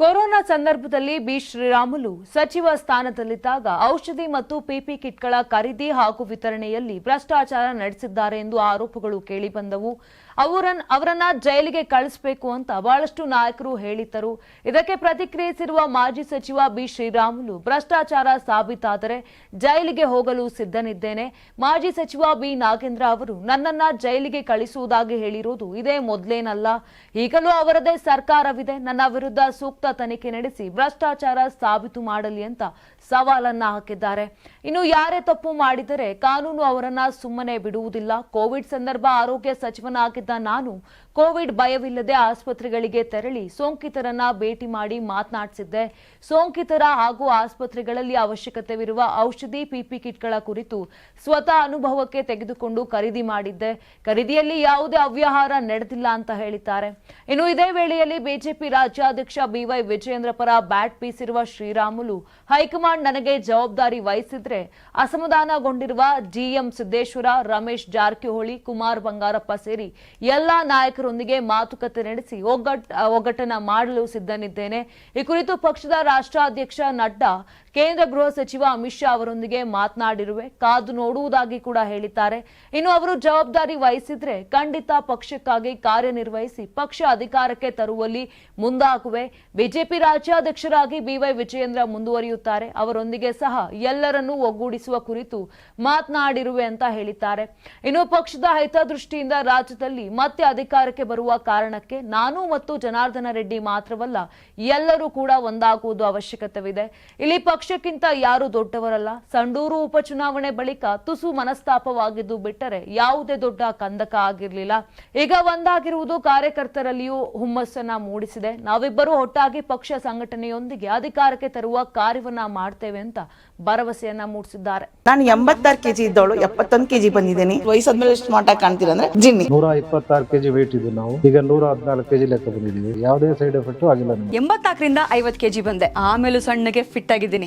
Corona ಸಂದರ್ಭದಲ್ಲಿ B. Sriramulu ಸಚಿವ ಸ್ಥಾನದಲ್ಲಿದ್ದಾಗ ಔಷಧಿ ಮತ್ತು ಪಿಪಿ ಕಿಟ್ಗಳ ಖರೀದಿ ಹಾಗೂ ವಿತರಣೆಯಲ್ಲಿ ಭ್ರಷ್ಟಾಚಾರ ನಡೆಸಿದ್ದಾರೆ ಎಂದು ಆರೋಪಗಳು ಕೇಳಿಬಂದವು. ಅವರನ್ ಅವರನ್ನ ಜೈಲಿಗೆ ಕಳಿಸಬೇಕು ಅಂತ ಬಹಳಷ್ಟು ನಾಯಕರು ಹೇಳಿದ್ದರು. ಇದಕ್ಕೆ ಪ್ರತಿಕ್ರಿಯಿಸಿರುವ ಮಾಜಿ ಸಚಿವ ಬಿ ಶ್ರೀರಾಮುಲು, ಭ್ರಷ್ಟಾಚಾರ ಸಾಬೀತಾದರೆ ಜೈಲಿಗೆ ಹೋಗಲು ಸಿದ್ಧನಿದ್ದೇನೆ. ಮಾಜಿ ಸಚಿವ ಬಿ ನಾಗೇಂದ್ರ ಅವರು ನನ್ನನ್ನ ಜೈಲಿಗೆ ಕಳಿಸುವುದಾಗಿ ಹೇಳಿರುವುದು ಇದೇ ಮೊದಲೇನಲ್ಲ. ಈಗಲೂ ಅವರದೇ ಸರ್ಕಾರವಿದೆ. ನನ್ನ ವಿರುದ್ಧ ಸೂಕ್ತ ತನಿಖೆ ನಡೆಸಿ ಭ್ರಷ್ಟಾಚಾರ ಸಾಬೀತು ಮಾಡಲಿ ಅಂತ ಸವಾಲನ್ನ ಹಾಕಿದ್ದಾರೆ. ಇನ್ನು ಯಾರೇ ತಪ್ಪು ಮಾಡಿದರೆ ಕಾನೂನು ಅವರನ್ನ ಸುಮ್ಮನೆ ಬಿಡುವುದಿಲ್ಲ. ಕೋವಿಡ್ ಸಂದರ್ಭ ಆರೋಗ್ಯ ಸಚಿವನಾಗಿದ್ದ ನಾನು. ಕೋವಿಡ್ ಭಯವಿಲ್ಲದೆ ಆಸ್ಪತ್ರೆಗಳಿಗೆ ತೆರಳಿ ಸೋಂಕಿತರನ್ನ ಭೇಟಿ ಮಾಡಿ ಮಾತನಾಡಿಸಿದ್ದೆ. ಸೋಂಕಿತರ ಹಾಗೂ ಆಸ್ಪತ್ರೆಗಳಲ್ಲಿ ಅವಶ್ಯಕತೆವಿರುವ ಔಷಧಿ, ಪಿಪಿ ಕಿಟ್ಗಳ ಕುರಿತು ಸ್ವತಃ ಅನುಭವಕ್ಕೆ ತೆಗೆದುಕೊಂಡು ಖರೀದಿ ಮಾಡಿದ್ದೆ. ಖರೀದಿಯಲ್ಲಿ ಯಾವುದೇ ಅವ್ಯವಹಾರ ನಡೆದಿಲ್ಲ ಅಂತ ಹೇಳಿದ್ದಾರೆ. ಇನ್ನು ಇದೇ ವೇಳೆಯಲ್ಲಿ ಬಿಜೆಪಿ ರಾಜ್ಯಾಧ್ಯಕ್ಷ ಬಿವೈ ವಿಜಯೇಂದ್ರ ಪರ ಬ್ಯಾಟ್ ಬೀಸಿರುವ ಶ್ರೀರಾಮುಲು ಹೈಕಮಾಂಡ್ ನನಗೆ ಜವಾಬ್ದಾರಿ ವಹಿಸಿದ್ರೆ ಅಸಮಾಧಾನಗೊಂಡಿರುವ ಜಿಎಂ ಸಿದ್ದೇಶ್ವರ, ರಮೇಶ್ ಜಾರಕಿಹೊಳಿ, ಕುಮಾರ್ ಬಂಗಾರಪ್ಪ ಸೇರಿ ಎಲ್ಲಾ ನಾಯಕರೊಂದಿಗೆ ಮಾತುಕತೆ ನಡೆಸಿ ಒಗ್ಗಟ್ಟ ಒಗ್ಗಟ್ಟನ್ನ ಮಾಡಲು ಸಿದ್ಧನಿದ್ದೇನೆ. ಈ ಕುರಿತು ಪಕ್ಷದ ರಾಷ್ಟ್ರಾಧ್ಯಕ್ಷ ನಡ್ಡಾ ಕೇಂದ್ರ ಗೃಹ ಸಚಿವ ಅಮಿತ್ ಶಾ ಅವರೊಂದಿಗೆ ಮಾತನಾಡಿರುವೆ, ಕಾದು ನೋಡುವುದಾಗಿ ಕೂಡ ಹೇಳಿದ್ದಾರೆ. ಇನ್ನು ಅವರು ಜವಾಬ್ದಾರಿ ವಹಿಸಿದ್ರೆ ಖಂಡಿತ ಪಕ್ಷಕ್ಕಾಗಿ ಕಾರ್ಯನಿರ್ವಹಿಸಿ ಪಕ್ಷ ಅಧಿಕಾರಕ್ಕೆ ತರುವಲ್ಲಿ ಮುಂದಾಗುವೆ. ಬಿಜೆಪಿ ರಾಜ್ಯಾಧ್ಯಕ್ಷರಾಗಿ ಬಿವೈ ವಿಜಯೇಂದ್ರ ಮುಂದುವರಿಯುತ್ತಾರೆ. ಅವರೊಂದಿಗೆ ಸಹ ಎಲ್ಲರನ್ನೂ ಒಗ್ಗೂಡಿಸುವ ಕುರಿತು ಮಾತನಾಡಿರುವೆ ಅಂತ ಹೇಳಿದ್ದಾರೆ. ಇನ್ನು ಪಕ್ಷದ ಹಿತದೃಷ್ಟಿಯಿಂದ ರಾಜ್ಯದಲ್ಲಿ ಮತ್ತೆ ಅಧಿಕಾರಕ್ಕೆ ಬರುವ ಕಾರಣಕ್ಕೆ ನಾನು ಮತ್ತು ಜನಾರ್ದನ ರೆಡ್ಡಿ ಮಾತ್ರವಲ್ಲ, ಎಲ್ಲರೂ ಕೂಡ ಒಂದಾಗುವುದು ಅವಶ್ಯಕತೆವಿದೆ. ಇಲ್ಲಿ ಪಕ್ಷಕ್ಕಿಂತ ಯಾರು ದೊಡ್ಡವರಲ್ಲ? ಸಂಡೂರು ಉಪಚುನಾವಣೆ ಬಳಿಕ ತುಸು ಮನಸ್ತಾಪವಾಗಿದ್ದು ಬಿಟ್ಟರೆ ಯಾವುದೇ ದೊಡ್ಡ ಕಂದಕ ಆಗಿರಲಿಲ್ಲ. ಈಗ ಒಂದಾಗಿರುವುದು ಕಾರ್ಯಕರ್ತರಲ್ಲಿಯೂ ಹುಮ್ಮಸ್ಸನ್ನ ಮೂಡಿಸಿದೆ. ನಾವಿಬ್ಬರೂ ಒಟ್ಟಾಗಿ ಪಕ್ಷ ಸಂಘಟನೆಯೊಂದಿಗೆ ಅಧಿಕಾರಕ್ಕೆ ತರುವ ಕಾರ್ಯವನ್ನ ಮಾಡ್ತೇವೆ ಅಂತ ಭರವಸೆಯನ್ನ ಮೂಡಿಸಿದ್ದಾರೆ. ನಾನು ಎಂಬತ್ತಾರು ಕೆಜಿ ಇದ್ದವಳು ಎಪ್ಪತ್ತೊಂದು ಕೆಜಿ ಬಂದಿದ್ದೀನಿ. ವಯಸ್ಸಾದ್ಮೇಲೆ ಸ್ಮಾರ್ಟ್ ಆಗಿ ಕಾಣ್ತೀರ ಅಂದ್ರೆ ಜಿನ್ನಿ. ನೂರ ಇಪ್ಪತ್ತಾರು ಕೆಜಿ ವೇಟ್ ಇದ್ದು ನಾವು. ಈಗ ನೂರ ಹದಿನಾಲ್ಕು ಕೆಜಿ ಲೆಕ್ಕ ಬಂದಿದ್ದೀವಿ. ಯಾವುದೇ ಸೈಡ್ ಎಫೆಕ್ಟ್ ಆಗಿಲ್ಲ ಎಂಬತ್ನಾಲ್ಕರಿಂದ ಐವತ್ ಕೆಜಿ ಬಂದೆ. ಆಮೇಲೆ ಸಣ್ಣಗೆ ಫಿಟ್ ಆಗಿದ್ದೀನಿ.